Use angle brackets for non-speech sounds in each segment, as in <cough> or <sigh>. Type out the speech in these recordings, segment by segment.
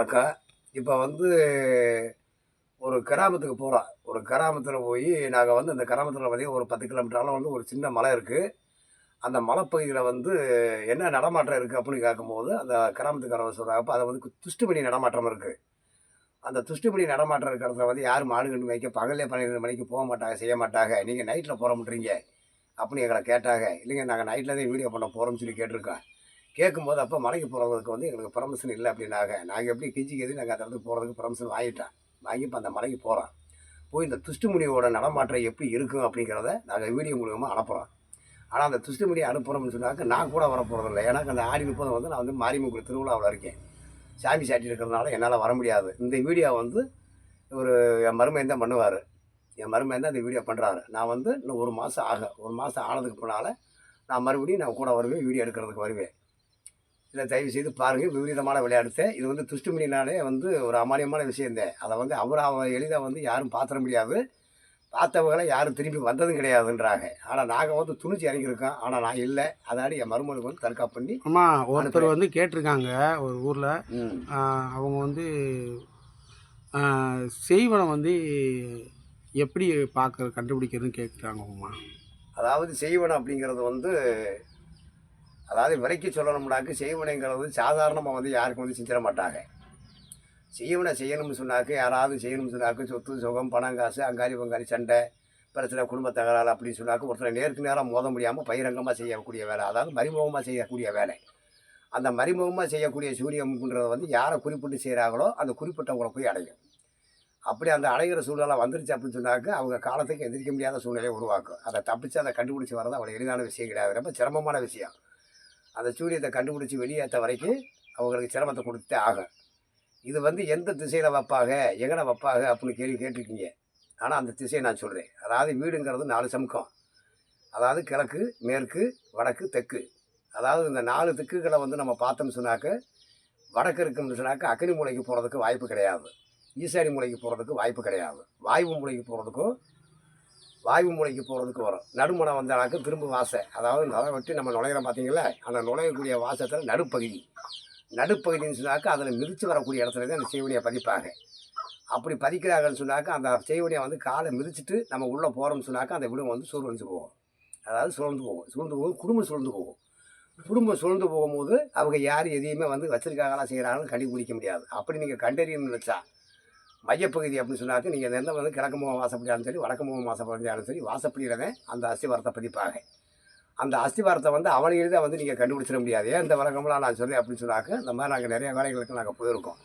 வணக்கம். இப்போ வந்து ஒரு கிராமத்துக்கு போகிறோம் ஒரு கிராமத்தில் போய் நாங்கள் வந்து அந்த கிராமத்தில் பார்த்தீங்கன்னா ஒரு பத்து கிலோமீட்டரில் வந்து ஒரு சின்ன மலை இருக்குது அந்த மலைப்பகுதியில் வந்து என்ன நடமாட்டம் இருக்குது அப்படின்னு கேட்கும்போது அந்த கிராமத்துக்காரங்க சொல்கிறாங்க அப்போ அதை வந்து துஷ்டுமணி நடமாட்டம் இருக்குது அந்த துஷ்டுமணி நடமாட்டம் இருக்கிற இடத்துல வந்து யாரும் மாடு கண்டு வைக்க பகலே பன்னிரெண்டு மணிக்கு போக மாட்டாங்க செய்ய மாட்டாங்க. நீங்கள் நைட்டில் போகிற அப்படின்னு எங்களை கேட்டாங்க. இல்லைங்க நாங்கள் நைட்டில் தான் வீடியோ பண்ண போகிறோம்னு சொல்லி கேட்டிருக்கோம். கேட்கும்போது அப்போ மலைக்கு போகிறதுக்கு வந்து எங்களுக்கு பர்மிஷன் இல்லை அப்படின்னாங்க. நாங்கள் எப்படி கிஞ்சி கெதி நாங்கள் அந்த இடத்துக்கு போகிறதுக்கு பர்மிஷன் வாங்கிட்டோம். வாங்கி இப்போ அந்த மலைக்கு போகிறோம் போய் இந்த துஷ்டுமுனியோட நடமாற்றம் எப்படி இருக்கும் அப்படிங்கிறத நாங்கள் வீடியோ மூலியமாக அனுப்புகிறோம் ஆனால் அந்த துஷ்டுமுடி அனுப்புகிறோம்னு சொன்னாக்க நான் கூட வர போகிறதில்ல எனக்கு அந்த ஆடி முப்பது வந்து நான் வந்து மாரியம்மன் திருவிழாவில் இருக்கேன். சாமி சாட்டி இருக்கிறதுனால என்னால் வர முடியாது. இந்த வீடியோ வந்து ஒரு என் மருமையன் தான் பண்ணுவார். என் மருமையன் தான் இந்த வீடியோ பண்ணுறாரு நான் வந்து இன்னும் ஒரு மாதம் ஆக ஒரு மாதம் ஆனதுக்கு போனால் நான் மறுபடியும் நான் கூட வருவேன் வீடியோ எடுக்கிறதுக்கு வருவேன். இதை தயவு செய்து பாருங்கள் விபரீதமான விளையாடுத்த இது வந்து துஷ்டுமணினாலே வந்து ஒரு அமானியமான விஷயந்தேன் அதை வந்து அவர் அவ எளிதாக வந்து யாரும் பார்த்துட முடியாது. பார்த்தவங்களை யாரும் திரும்பி வந்ததும் கிடையாதுன்றாங்க. ஆனால் நாங்கள் வந்து துணிச்சு இறங்கியிருக்கோம். ஆனால் நான் இல்லை. அதாடி என் மருமகளுக்கு வந்து தற்காப்பு பண்ணி அம்மா ஒருத்தர் வந்து கேட்டிருக்காங்க ஒரு ஊரில். அவங்க வந்து செய்வனம் வந்து எப்படி பார்க்க கண்டுபிடிக்கிறதுன்னு கேட்குறாங்கம்மா அதாவது செய்வனம் அப்படிங்கிறது வந்து அதாவது விலைக்கு சொல்லணும்னாக்கு செய்வனைங்கிறது சாதாரணமாக வந்து யாருக்கும் வந்து செஞ்சிட மாட்டாங்க. செய்வனை செய்யணும்னு சொன்னாக்க யாராவது செய்யணும்னு சொன்னாக்க சொத்து சுகம் பணம் காசு அங்காளி பங்காளி சண்டை பிரச்சனை குடும்ப தகராறு அப்படின்னு சொன்னாக்க ஒருத்தரை நேருக்கு நேரம் மோத முடியாமல் பகிரங்கமாக செய்யக்கூடிய வேலை. அதாவது மறைமுகமாக செய்யக்கூடிய வேலை. அந்த மறைமுகமாக செய்யக்கூடிய சூரியம்ன்றது வந்து யாரை குறிப்பிட்டு செய்கிறாங்களோ அந்த குறிப்பிட்டவங்களை போய் அடையும். அப்படி அந்த அடைகிற சூழ்நிலை வந்துருச்சு அப்படின்னு சொன்னாக்க அவங்க காலத்துக்கு எந்திரிக்க முடியாத சூழ்நிலையை உருவாக்கும். அதை தப்பிச்சு அதை கண்டுபிடிச்சி வர்றது அவ்வளோ எளிதான விஷயம் கிடையாது. ரொம்ப சிரமமான விஷயம். அந்த சூரியத்தை கண்டுபிடிச்சி வெளியேற்ற வரைக்கும் அவங்களுக்கு சிரமத்தை கொடுத்தே ஆகும் இது வந்து எந்த திசையில் வைப்பாங்க எங்கட வைப்பாங்க அப்படின்னு கேள்வி கேட்டிருக்கீங்க. ஆனால் அந்த திசையை நான் சொல்கிறேன் அதாவது வீடுங்கிறது நாலு சமுக்கம் அதாவது கிழக்கு மேற்கு வடக்கு தெற்கு. அதாவது இந்த நாலு திக்குகளை வந்து நம்ம பார்த்தோம்னு சொன்னாக்க வடக்கு இருக்குன்னு சொன்னாக்க அக்னி மூலைக்கு போகிறதுக்கு வாய்ப்பு கிடையாது. ஈசானி மூலைக்கு போகிறதுக்கு வாய்ப்பு கிடையாது. வாய்வு மூலைக்கு போகிறதுக்கும் வாய்வு மூலைக்கு போகிறதுக்கு வரும். நடுமுனை வந்தானாக்க திரும்ப வாசை. அதாவது நுழை விட்டு நம்ம நுழையிறோம் பார்த்தீங்களா அந்த நுழையக்கூடிய வாசத்தில் நடுப்பகுதி. நடுப்பகுதின்னு சொன்னாக்கா அதில் மிதித்து வரக்கூடிய இடத்துல தான் அந்த செய்வனியை பதிப்பாங்க. அப்படி பதிக்கிறாங்கன்னு சொன்னாக்கா அந்த செய்வனியை வந்து காலை மிதிச்சிட்டு நம்ம உள்ளே போகிறோம்னு சொன்னாக்கா அந்த விடுங்க வந்து சூழ்ந்து போகும். அதாவது சுழந்து போகும். சுழந்து போகும். குடும்பம் சுழந்து போகும். குடும்பம் சுழந்து போகும்போது அவங்க யார் எதையுமே வந்து வச்சிருக்காங்களா செய்கிறாங்கன்னு கண்டுபிடிக்க முடியாது. அப்படி நீங்கள் கண்டறியணும்னு நினச்சா மையப்பகுதி அப்படின்னு சொன்னாக்க நீங்கள் எந்த வந்து கிழக்கு முகம் வாசப்படியாலும் சரி வடக்கு முகம் வாசப்படியாலும் சரி வாசப்படியில் தான் அந்த அஸ்திவாரத்தை பதிப்பாங்க. அந்த அஸ்திவாரத்தை வந்து அவனை தான் வந்து நீங்கள் கண்டுபிடிச்சிட முடியாது. ஏன் இந்த வழக்கம்லாம் நான் சொல்லி அப்படின்னு சொன்னாக்க இந்த மாதிரி நாங்கள் நிறைய வேலைகளுக்கு நாங்கள் போயிருக்கோம்.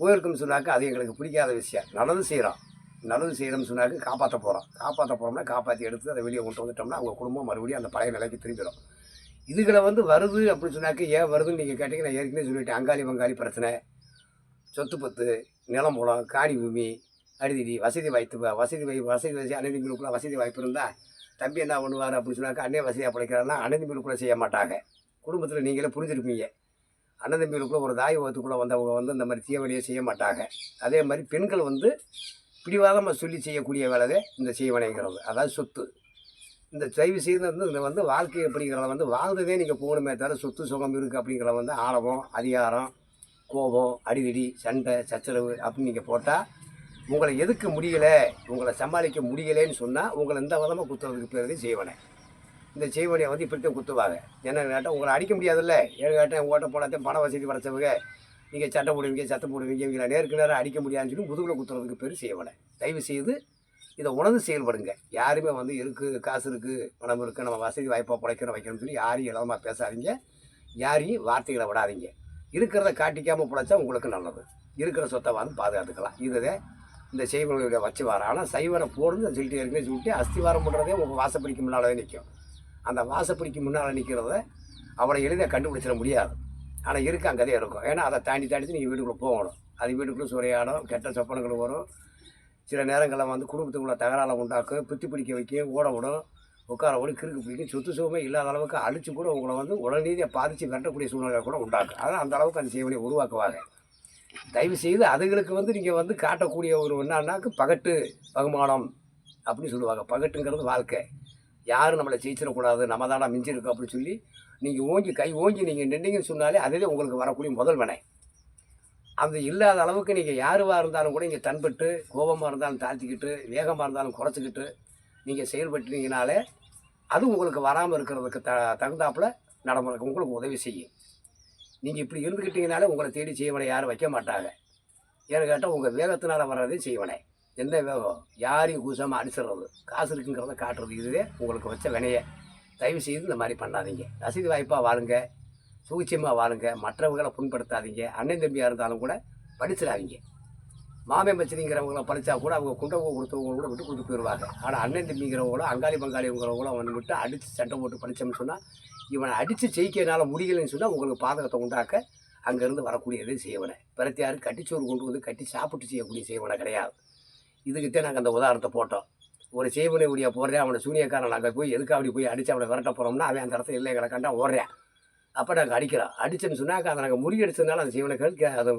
போயிருக்கோம்னு சொன்னாக்க அது எங்களுக்கு பிடிக்காத விஷயம். நல்லது செய்கிறோம் நல்லது செய்கிறோம்னு சொன்னாக்க காப்பாற்ற போகிறோம் காப்பாற்ற போகிறோம்னா காப்பாற்றி எடுத்து அதை வெளியே கொண்டு வந்துட்டோம்னா அவங்க குடும்பம் மறுபடியும் அந்த பழைய நிலைக்கு திரும்பிடும் இதுகளை வந்து வருது அப்படின்னு சொன்னாக்க ஏன் வருதுன்னு நீங்கள் கேட்டிங்கன்னா ஏற்கனவே சொல்லிவிட்டேன் அங்காளி பங்காளி பிரச்சனை. சொத்து பத்து நிலம் மூலம் காணி பூமி அடிதடி வசதி வாய்ப்பு வசதி வாய்ப்பு வசதி வசதி அனந்திமிலுக்குள்ள வசதி வாய்ப்பு இருந்தால் தம்பி என்ன பண்ணுவார் அப்படின்னு சொன்னாக்க அண்ணே வசதியாக பிழைக்கிறாருன்னா அனந்திமிலுக்குள்ள செய்ய மாட்டாங்க. குடும்பத்தில் நீங்களே புரிஞ்சிருப்பீங்க. அண்ணந்தம்பிகளுக்குள்ள ஒரு தாய் வகுத்துக்குள்ளே வந்தவங்க வந்து இந்த மாதிரி தீய வழியை செய்ய மாட்டாங்க. அதே மாதிரி பெண்கள் வந்து பிடிவாதமாக சொல்லி செய்யக்கூடிய வேலை இந்த செய்வனைங்கிறது. அதாவது சொத்து. இந்த தயவு செய்து வந்து இந்த வந்து வாழ்க்கை அப்படிங்கிறத வந்து வாழ்ந்ததே நீங்கள் போகணுமே தவிர சொத்து சுகம் இருக்குது அப்படிங்கிறத வந்து ஆணவம் அதிகாரம் கோபம் அடிதடி சண்டை சச்சரவு அப்படின்னு நீங்கள் போட்டால் உங்களை எதுக்கு முடியலை உங்களை சமாளிக்க முடியலைன்னு சொன்னால் உங்களை இந்த விதமாக குத்துறதுக்கு பேர் தான் செய்வனை இந்த செய்வனையை வந்து இப்படித்தான் குத்துவாங்க. என்ன கேட்டால் உங்களை அடிக்க முடியாதுல்ல. ஏழு கேட்டேன் உங்கள்கிட்ட போனாத்தையும் பண வசதி படைச்சவங்க. நீங்கள் சட்டை போடுவீங்க சத்தம் போடுவீங்க இவங்களை நேருக்கு நேரம் அடிக்க முடியாதுன்னு சொல்லி முதுகில் குத்துறதுக்கு பேர் செய்வனை தயவு செய்து இதை உணர்ந்து செயல்படுங்க. யாருமே வந்து இருக்குது காசு இருக்குது பணம் இருக்குது நம்ம வசதி வாய்ப்பாக பிழைக்கிறோம் வைக்கணும்னு சொல்லி யாரையும் இலவமாக பேசாதீங்க. யாரையும் வார்த்தைகளை விடாதீங்க. இருக்கிறத காட்டிக்காமல் பிழைச்சா உங்களுக்கு நல்லது. இருக்கிற சொத்தை வந்து பாதுகாத்துக்கலாம். இதுதே இந்த செய்வனுடைய வச்சு வாரம் ஆனால் சைவனை போடுன்னு சொல்லிட்டு ஏற்கனவே சொல்லிட்டு அஸ்திவாரம் பண்ணுறதே உங்கள் வாசப்படிக்கு முன்னாலே நிற்கும் அந்த வாசப்படிக்கு முன்னால் நிற்கிறத அவளை எளிதாக கண்டுபிடிச்சிட முடியாது. ஆனால் இருக்க அங்கே தான் இருக்கும். ஏன்னா அதை தாண்டி தாண்டி நீங்கள் வீட்டுக்குள்ளே போகணும். அது வீட்டுக்குள்ளே சுரையாடும் கெட்ட சொப்பனங்கள் வரும். சில நேரங்களில் வந்து குடும்பத்துக்குள்ளே தகராலை உண்டாக்கும் பித்து பிடிக்க வைக்க ஓட விடும். உட்கார விடும் கிறுக்கு பிடிக்கும் சொத்து சுகமே இல்லாத அளவுக்கு அழிச்சு கூட உங்களை வந்து உடனடியாக பாதித்து விரட்டக்கூடிய சூழ்நிலை கூட உண்டாக்கும் அதனால் அந்த அளவுக்கு அந்த செய்வனை உருவாக்குவாங்க. தயவு செய்து அதுகளுக்கு வந்து நீங்கள் வந்து காட்டக்கூடிய ஒரு என்னன்னாக்கு பகட்டு பகுமானம் அப்படின்னு சொல்லுவாங்க. பகட்டுங்கிறது வாழ்க்கை. யாரும் நம்மளை ஜெயிச்சிடக்கூடாது நம்ம தானா மிஞ்சிருக்கோம் அப்படின்னு சொல்லி நீங்கள் ஓங்கி கை ஓங்கி நீங்கள் நின்றீங்கன்னு சொன்னாலே அதே உங்களுக்கு வரக்கூடிய முதல் வினை அந்த இல்லாத அளவுக்கு நீங்கள் யாருவாக இருந்தாலும் கூட இங்கே தன்பட்டு கோபமாக இருந்தாலும் தாழ்த்திக்கிட்டு வேகமாக இருந்தாலும் குறைச்சிக்கிட்டு நீங்கள் செயல்பட்டீங்கனாலே அது உங்களுக்கு வராமல் இருக்கிறதுக்கு த தகுந்தாப்புல நடமுறைக்கு உங்களுக்கு உதவி செய்யும். நீங்கள் இப்படி இருந்துக்கிட்டீங்கனாலே உங்களை தேடி செய்வனை யாரும் வைக்க மாட்டாங்க. ஏன்னு கேட்டால் உங்கள் வேகத்தினால் வர்றதே செய்வனே. எந்த வேகம்? யாரையும் கூசாமல் அடிச்சிடுறது காசு இருக்குங்கிறத காட்டுறது. இதுவே உங்களுக்கு வச்ச வினையை. தயவு செய்து இந்த மாதிரி பண்ணாதீங்க. வசதி வாய்ப்பாக வாழுங்க. சூழ்ச்சியமாக வாழுங்க. மற்றவர்களை புண்படுத்தாதீங்க. அண்ணன் தம்பியாக இருந்தாலும் கூட படிச்சிடாதீங்க. மாமே மச்சினிங்கிறவங்கள படித்தா கூட அவங்க குண்டவங்க கொடுத்தவங்க கூட விட்டு கொடுத்து போயிடுவாங்க. ஆனால் அண்ணன் தம்பிங்கிறவங்களும் அங்காளி பங்காளிங்கிறவங்களும் அவனை விட்டு அடித்து சண்டை போட்டு பழிச்சோம்னு சொன்னால் இவனை அடித்து ஜெயிக்கிறனால முடியலைன்னு சொன்னால் உங்களுக்கு பாதகத்தை உண்டாக்க அங்கேருந்து வரக்கூடியதே செய்வனை பிரத்தியாரு கட்டிச்சோறு கொண்டு வந்து கட்டி சாப்பிட்டு செய்யக்கூடிய செய்வனை கிடையாது. இதுக்கிட்டே நாங்கள் அந்த உதாரணத்தை போட்டோம். ஒரு செய்வனை உடைய போடுறேன் அவனை சூனியக்காரன் நாங்கள் போய் எதுக்கு அப்படி போய் அடித்து அவனை விரட்ட போகிறோம்னா அவன் அந்த இடத்துல இல்லை கிடக்காண்டா ஓடுறேன். அப்போ நாங்கள் அடிக்கிறோம். அடிச்சேன்னு சொன்னாக்க அதை நாங்கள் முறியடிச்சதுனால அந்த செய்வனை கேட்க அது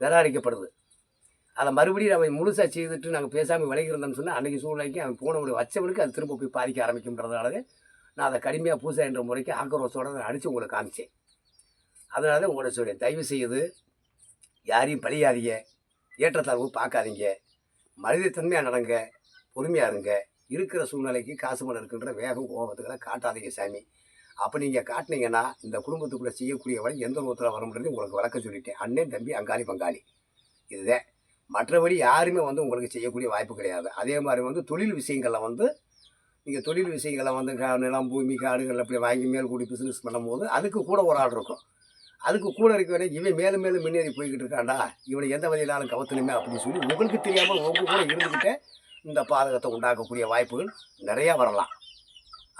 நிராகரிக்கப்படுது. அதை மறுபடியும் நம்ம முழுசாக செய்துட்டு நாங்கள் பேசாமல் விலகி இருந்தோம்னு சொன்னால் அன்றைக்கி சூழ்நிலைக்கு அவன் போனவனுடைய வச்சவனுக்கு அது திரும்ப போய் பாதிக்க ஆரம்பிக்கும்ன்றதுனால நான் அதை கடுமையாக பூசா என்ற முறைக்கு ஆக்ரோஷத்தோட நான் அடித்து உங்களுக்கு காமிச்சேன். அதனால தான் உங்களை சொல்கிறேன் தயவு செய்து யாரையும் பழியாதீங்க. ஏற்றத்தாழ்வு பார்க்காதீங்க. மனிதத்தன்மையாக நடங்க. பொறுமையாக இருங்க. இருக்கிற சூழ்நிலைக்கு காசு மணம் இருக்கின்ற வேகம் கோபத்துக்களை காட்டாதீங்க சாமி. அப்போ நீங்கள் காட்டினீங்கன்னா இந்த குடும்பத்துக்குள்ளே செய்யக்கூடிய வழி எந்த நூற்றில் வரும்ன்றது உங்களுக்கு விளக்க சொல்லிட்டேன். அண்ணன் தம்பி அங்காளி பங்காளி. இதுதான். மற்றபடி யாருமே வந்து உங்களுக்கு செய்யக்கூடிய வாய்ப்பு கிடையாது. அதே மாதிரி வந்து தொழில் விஷயங்களில் வந்து நீங்கள் தொழில் விஷயங்களை வந்து கா நிலம் பூமி காடுகள் அப்படி வாங்கி மேல் கூடி பிஸ்னஸ் பண்ணும்போது அதுக்கு கூட ஒரு ஆள் இருக்கும். அதுக்கு கூட இருக்க வேண்டிய இவன் மேலும் மேலும் முன்னேறி போய்கிட்டு இருக்கான்டா இவனை எந்த வகையிலாலும் கவத்தணுமே அப்படின்னு சொல்லி உங்களுக்கு தெரியாமல் உங்க கூட இருந்துக்கிட்டே இந்த பாதகத்தை உண்டாக்கக்கூடிய வாய்ப்புகள் நிறையா வரலாம்.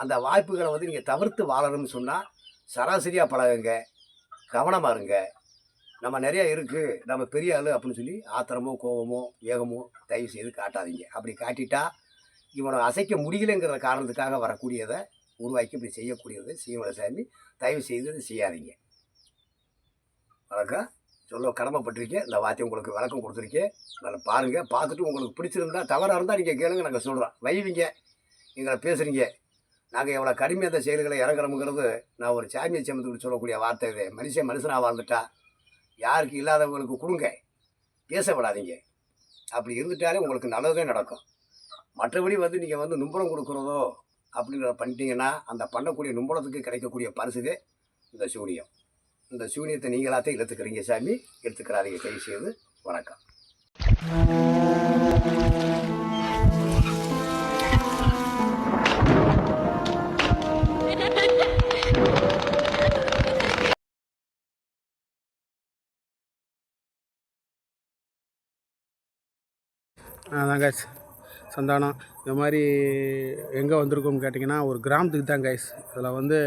அந்த வாய்ப்புகளை வந்து நீங்கள் தவிர்த்து வாழணும்னு சொன்னால் சராசரியாக பழகுங்க கவனமாக இருங்க. நம்ம நிறையா இருக்குது நம்ம பெரிய ஆள் அப்படின்னு சொல்லி ஆத்திரமோ கோபமோ வேகமோ தயவு செய்து காட்டாதீங்க. அப்படி காட்டிட்டா இவனை அசைக்க முடியலைங்கிற காரணத்துக்காக வரக்கூடியதை உருவாக்கி இப்படி செய்யக்கூடியதை செய்வன சாமி. தயவு செய்து அதை செய்யாதீங்க. வணக்கம். சொல்ல கடமைப்பட்டிருக்கேன். இந்த வார்த்தை உங்களுக்கு விளக்கம் கொடுத்துருக்கேன். நல்லா பாருங்கள் பார்த்துட்டு உங்களுக்கு பிடிச்சிருந்தா தவறாக இருந்தால் நீங்கள் கேளுங்க நாங்கள் சொல்கிறோம் வைவிங்க. எங்களை பேசுகிறீங்க நாங்கள் எவ்வளோ கடுமையாக அந்த செயல்களை இறங்குறோம்ங்கிறது நான் ஒரு சாமியை சேமத்துக்கு சொல்லக்கூடிய வார்த்தை இது. மனுஷன் மனுஷனாக வாழ்ந்துட்டா யாருக்கு இல்லாதவங்களுக்கு கொடுங்க. பேச விடாதீங்க அப்படி இருந்துட்டாலே உங்களுக்கு நல்லதே நடக்கும். மற்றபடி வந்து நீங்கள் வந்து நும்பலம் கொடுக்குறதோ அப்படிங்கிறத பண்ணிட்டீங்கன்னா அந்த பண்ணக்கூடிய நும்பலத்துக்கு கிடைக்கக்கூடிய பரிசுதே இந்த சூனியம். இந்த சூனியத்தை நீங்களாத்தையும் இழுத்துக்கிறீங்க சாமி. எடுத்துக்கிறாதீங்க. தயவு செய்து வணக்கம். அதான் கைஸ் சந்தானம். இந்த மாதிரி எங்கே வந்திருக்கோம்னு கேட்டிங்கன்னா ஒரு கிராமத்துக்கு தான் கைஸ் இதில் வந்து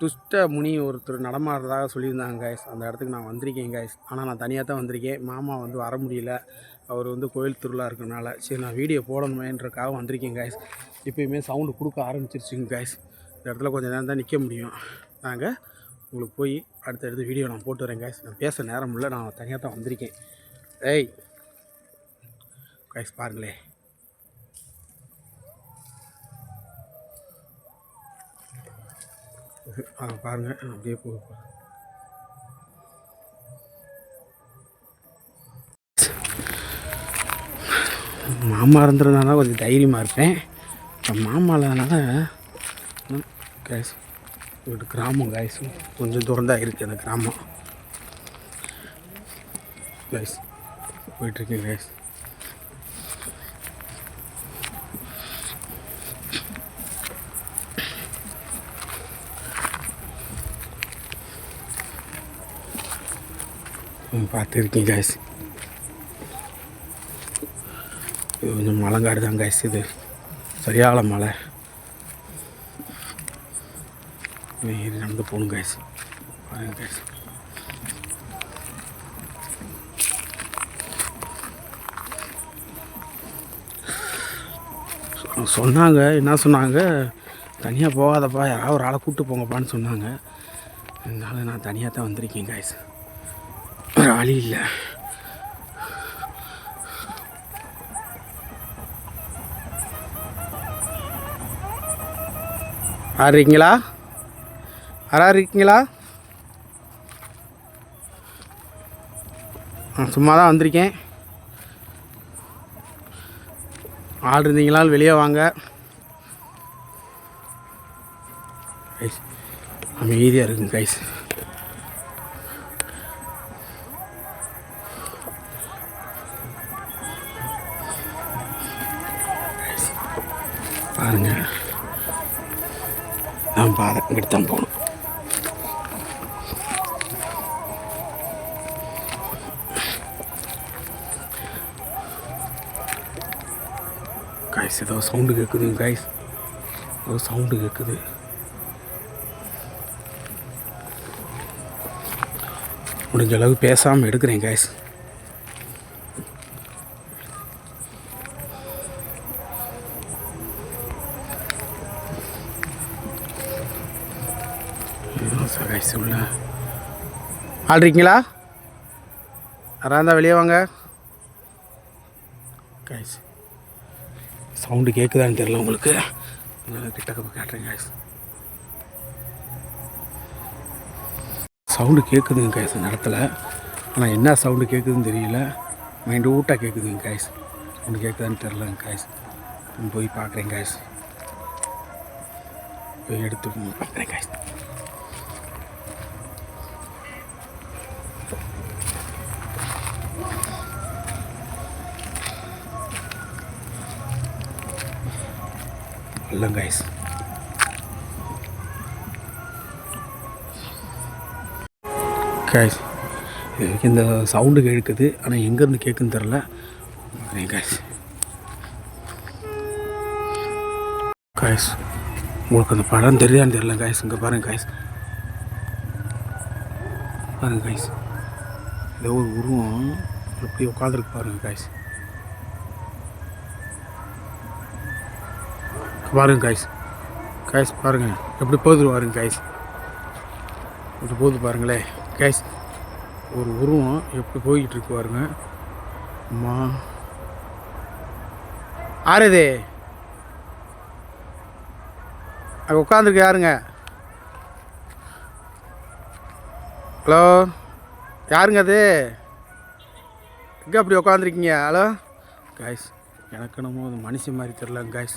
துஷ்ட முனி ஒருத்தர் நடமாடுறதாக சொல்லியிருந்தாங்க கைஸ் அந்த இடத்துக்கு நான் வந்திருக்கேன் கைஸ் ஆனால் நான் தனியாக தான் வந்திருக்கேன். மாமா வந்து வர முடியல. அவர் வந்து கோயில் திருவிழா இருக்கனால சரி நான் வீடியோ போடணுமேன்றக்காக வந்திருக்கேன் கைஸ் இப்போயுமே சவுண்டு கொடுக்க ஆரம்பிச்சிருச்சுங்க கைஸ் இந்த இடத்துல கொஞ்சம் நேரம் தான் நிற்க முடியும். நாங்கள் உங்களுக்கு போய் அடுத்தடுத்து வீடியோ நான் போட்டு வரேன் கைஸ் நான் பேச நேரம் இல்லை. நான் தனியாக தான் வந்திருக்கேன். ஏய் கைஸ் பாருங்களேன் <laughs> ஆ பாருங்க அப்படியே போ மாமா இருந்ததுனால கொஞ்சம் தைரியமாக இருப்பேன். இப்போ மாமா இல்லாதனால கைஸ் வீட்டு கிராமம் கைஸ் கொஞ்சம் தூரம் தான் இருக்குது அந்த கிராமம். கைஸ் போயிட்டுருக்கேன் கைஸ் பார்த்துருக்கீங்க கைஸ் இது கொஞ்சம் மலங்காடு தான் கைஸ் இது. சரியான மலை. நீ நடந்து போகணும் கைஸ் பாருங்க கைஸ் சொன்னாங்க என்ன சொன்னாங்க? தனியாக போகாதப்பா யாராவது ஒரு ஆளை கூப்பிட்டு போங்கப்பான்னு சொன்னாங்க. அதனால நான் தனியாக தான் வந்திருக்கேன் காய்ஸ் வழி இல்லை. யார் இருக்கீங்களா யாரா இருக்கீங்களா நான் சும்மா தான் வந்திருக்கேன். ஆள் இருந்தீங்களா வெளியே வாங்க. கைஸ் அமைதியாக இருக்குங்க கைஸ் பாருங்க. நான் பாதை இங்கிட்டு தான் போகணும். கைஸ் ஏதோ சவுண்டு கேட்குது கைஸ் ஏதோ சவுண்டு கேட்குது முடிஞ்ச அளவு பேசாமல் எடுக்கிறேன் கைஸ் ஆள் யாராக இருந்தால் வெளியே வாங்க. கைஸ் சவுண்டு கேட்குதான்னு தெரியல உங்களுக்கு. அதனால கிட்டக்க போய் காட்டுறேன் கைஸ் சவுண்டு கேட்குதுங்க கைஸ் இந்த இடத்துல. ஆனால் என்ன சவுண்டு கேட்குதுன்னு தெரியல. மைண்டு ஊட்டாக கேட்குதுங்க கைஸ் சவுண்டு கேட்குதான்னு தெரிலங்க கைஸ் போய் பார்க்குறேன் கைஸ் போய் எடுத்து பார்க்குறேன் கைஸ் இல்லை கைஸ் கைஸ் இதுக்கு இந்த சவுண்டு கேட்குது ஆனால் எங்கேருந்து கேட்குன்னு தெரில கைஸ் கைஸ் உங்களுக்கு அந்த படம் தெரியான்னு தெரியல கைஸ் இங்கே பாருங்க கைஸ் பாருங்க கைஸ் ஏதோ ஒரு உருவம் எப்படி உட்காந்துருக்கு பாருங்க கைஸ் பாருங்க காய்ஸ் காய்ஸ் பாருங்கள் எப்படி போகுது பாருங்க காய்ஸ் எப்படி போகுது பாருங்களே. காய்ஸ் ஒரு உருவம் எப்படி போய்கிட்டு இருக்கு பாருங்க. அம்மா. ஆறுது அங்கே உட்காந்துருக்கு யாருங்க? ஹலோ யாருங்க அது? எங்கே அப்படி உட்காந்துருக்கீங்க ஹலோ காய்ஸ் எனக்கு என்னமோ அது மனுஷன் மாதிரி தெரிலங்க காய்ஸ்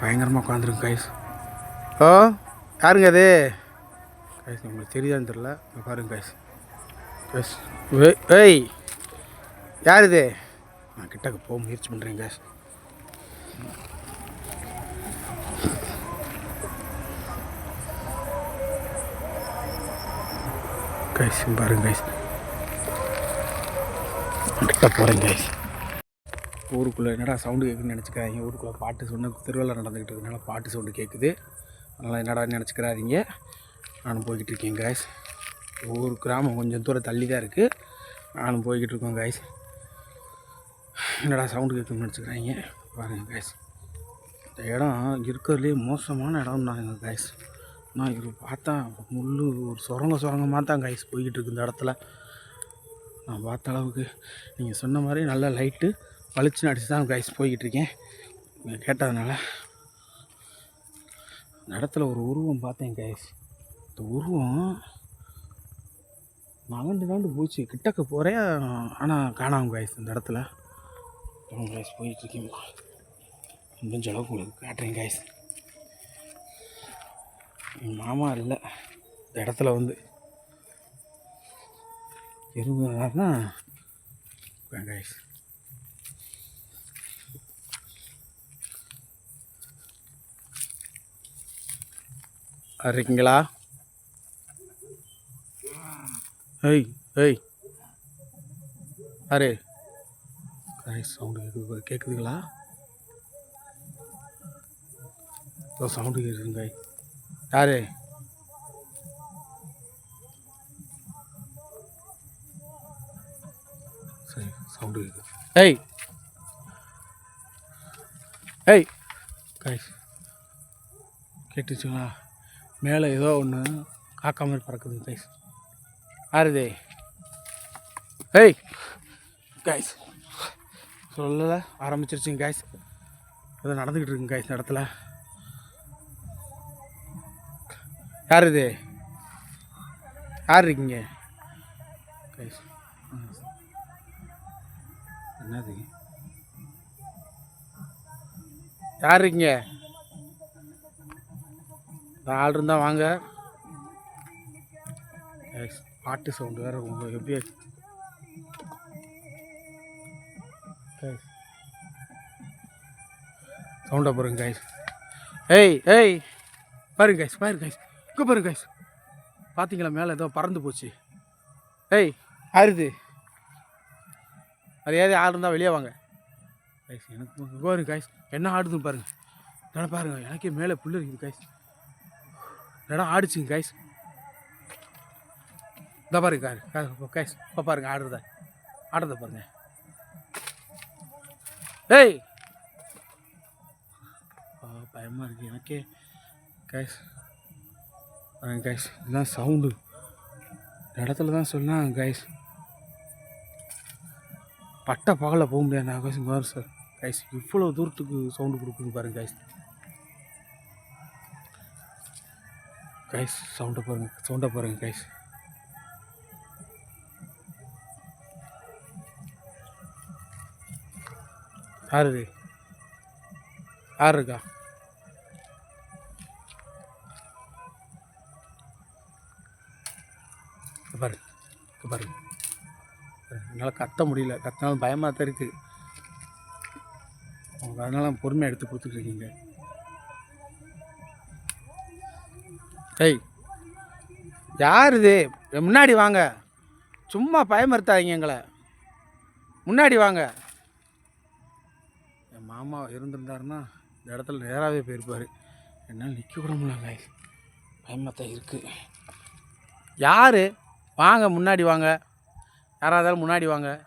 பயங்கரமாக உட்காந்துருக்கு கைஸ் ஓ யாருங்க அது? கைஸ் உங்களுக்கு தெரியுதான்னு தெரில பாருங்க கைஸ் கைஸ் ஏய், யார் இது? நான் கிட்டக்க போக முயற்சி பண்ணுறேன் கைஸ் கைஸ் பாருங்க கைஸ் கிட்ட போகிறேன் கைஸ் ஊருக்குள்ளே என்னடா சவுண்டு கேட்குதுன்னு நினச்சிக்காதீங்க ஊருக்குள்ளே பாட்டு சொன்ன திருவிழா நடந்துக்கிட்டு இருக்கனால பாட்டு சவுண்டு கேட்குது. அதனால் என்னடா நினச்சிக்கிறாதீங்க. நானும் போய்கிட்டு இருக்கேன் காய்ஸ் ஊர் கிராமம் கொஞ்சம் தூரம் தள்ளி தான் இருக்குது நானும் போய்கிட்டு இருக்கோம் காய்ஸ் என்னடா சவுண்டு கேட்குதுன்னு நினச்சிக்கிறாங்க. பாருங்கள் காய்ஸ் இந்த இடம் இருக்கிறதுலே மோசமான இடம் நான் எங்கள் காய்ஸ் நான் இது பார்த்தா முள்ளு ஒரு சுரங்க சுரங்கமாக தான் காய்ஸ் போய்கிட்டு இருக்கு இந்த இடத்துல. நான் பார்த்த அளவுக்கு நீங்கள் சொன்ன மாதிரி நல்லா லைட்டு பளிச்சுன்னு நடிச்சு தான் கைஸ் போய்கிட்டு இருக்கேன் நீங்கள் கேட்டதுனால இந்த இடத்துல ஒரு உருவம் பார்த்தேன் கைஸ் இந்த உருவம் நகண்டு நகண்டு போச்சு. கிட்டக்க போகிறேன் ஆனால் காணாம கைஸ் இந்த இடத்துல. கைஸ் போயிட்டுருக்கேன் முடிஞ்ச அளவுக்கு உங்களுக்கு காட்டுறேன் கைஸ் என் மாமா இல்லை இந்த இடத்துல வந்து இருந்ததுனா கைஸ் இருக்கீங்களா ஏய் ஏய். அரே சவுண்டு கேட்குது கேட்குதுங்களா ஏதோ சவுண்டு கேட்குதுங்க யாரு? சரி சவுண்டு கேட்குது ஏய். ஏய். கைஸ் கேட்டுச்சுங்களா? மேலே ஏதோ ஒன்று காக்கா மாதிரி பறக்குது கைஸ் ஆறுதே. ஏய் கைஸ் சொல்லலை ஆரம்பிச்சிருச்சுங்க கைஸ் ஏதோ நடந்துக்கிட்டு இருக்குங்க கைஸ் இடத்துல. யார் இது யார் இருக்கீங்க? கைஸ் என்னது? யார் இருக்கீங்க? ஆள் இருந்தால் வாங்க. பாட்டு சவுண்டு வேறு உங்களுக்கு எப்படியே சவுண்டை பாருங்க கைஸ் ஏய் ஏய் பாருங்க கைஸ் பாருங்க கைஸ் இங்கே பாருங்க கைஸ் பார்த்தீங்களா மேலே ஏதோ பறந்து போச்சு. ஏய் ஆறுது. மரியாதை ஆள் இருந்தால் வெளியே வாங்க. கைஸ் எனக்கு பாருங்க கைஸ் என்ன ஆடுதுன்னு பாருங்கள் என்ன பாருங்கள் எனக்கே மேலே புல் இருக்குது கைஸ் இடம் ஆடிச்சுங்க கைஸ் இந்த பாருங்க காரு கைஸ் இப்போ பாருங்க ஆடுறத. ஆடுறத பாருங்க. ஏய்! பயமாக பயமா இருக்கு எனக்கே. கைஸ் பாருங்க கைஸ் இதுதான் சவுண்டு இடத்துல தான் சொன்னாங்க கைஸ் பட்டை பகலில் போக முடியாது நான் கைஸ் இங்கே சார் கைஸ் இவ்வளோ தூரத்துக்கு சவுண்டு கொடுக்குது பாருங்க கைஸ் கைஸ் சவுண்டை பாருங்க சவுண்டை பாருங்க கைஸ் யார் இது? யார் இருக்கா? பாருங்க பாருங்க என்னால் கத்த முடியல. கத்தினாலும் பயமாக தான் இருக்குது அதனால் பொறுமையாக எடுத்து கொடுத்துட்ருக்கீங்க ஏய் யார் இது? முன்னாடி வாங்க. சும்மா பயமுறுத்தாதீங்க எங்களை. முன்னாடி வாங்க. என் மாமா இருந்திருந்தாருன்னா இந்த இடத்துல நேராகவே போயிருப்பார். என்னால் நிற்க கூட முடியல பயமாக இருக்குது யார்? வாங்க முன்னாடி வாங்க. யாராக இருந்தாலும் முன்னாடி வாங்க.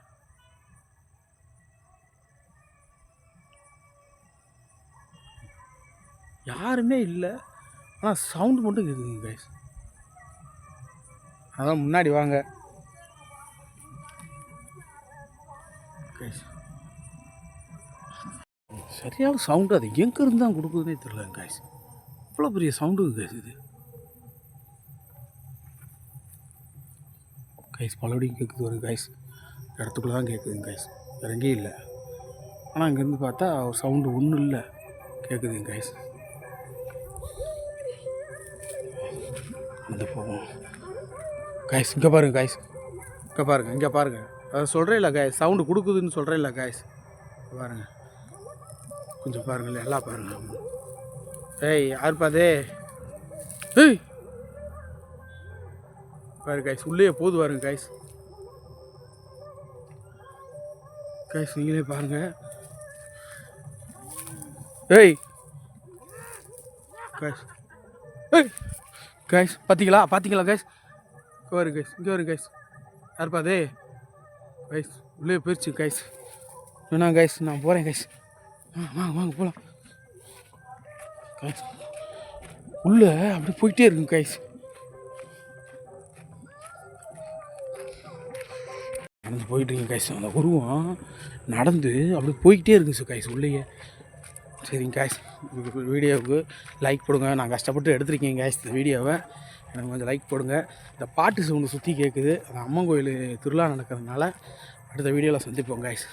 யாருமே இல்லை. ஆனால் சவுண்டு மட்டும் கேட்குதுங்க கைஸ் அதான் முன்னாடி வாங்க. கைஸ் சரியான சவுண்டு அது. எங்கே இருந்து தான் கொடுக்குதுன்னே தெரியல கைஸ் இவ்வளோ பெரிய சவுண்டு கைஸ் இது. கைஸ் பலபடியும் கேட்குது ஒரு கைஸ் இடத்துக்குள்ளே தான் கேட்குதுங்க கைஸ் வேற எங்கேயும் இல்லை ஆனால் இங்கேருந்து பார்த்தா ஒரு சவுண்டு ஒன்றும் இல்லை. கேட்குதுங்க கைஸ் வந்து போவோம். காய்ஸ் இங்கே பாருங்கள் காய்ஸ் இங்கே பாருங்கள் இங்கே பாருங்கள் அதை சொல்கிறேன் இல்லை காய்ஸ் சவுண்டு கொடுக்குதுன்னு சொல்கிறேன் இல்லை காய்ஸ் பாருங்கள் கொஞ்சம் பாருங்களேன் எல்லாம் பாருங்கள் ஏய் யார் பாதே ஏய். பாரு காய்ஸ் உள்ளே போது பாருங்க காய்ஸ் காய்ஸ் நீங்களே பாருங்கள் ஏய். காய்ஸ் ஏய். கைஸ் பார்த்தீங்களா பார்த்தீங்களா கைஸ் இங்கே வரும் கைஸ் இங்கே வரும் கைஸ் யாருப்பா அது? கைஸ் உள்ளே போயிடுச்சு கைஸ் வேணா கைஸ் நான் போகிறேன் கைஸ் வாங்க வாங்க போகலாம் கைஸ் உள்ளே அப்படி போயிட்டே இருக்கும் கைஸ் நடந்து போயிட்டு இருக்கு கைஸ் அந்த உருவம் நடந்து அப்படி போய்கிட்டே இருக்கு சார் கைஸ் உள்ளேயே. சரிங்க காய்ஸ் வீடியோவுக்கு லைக் போடுங்க. நான் கஷ்டப்பட்டு எடுத்திருக்கேன் காய்ஸ் இந்த வீடியோவை. எனக்கு கொஞ்சம் லைக் போடுங்க. இந்த பாட்டு சவுண்டு சுற்றி கேட்குது அது அம்மன் கோயில் திருவிழா நடக்கிறதுனால அடுத்த வீடியோவில் சந்திப்போம் காய்ஸ்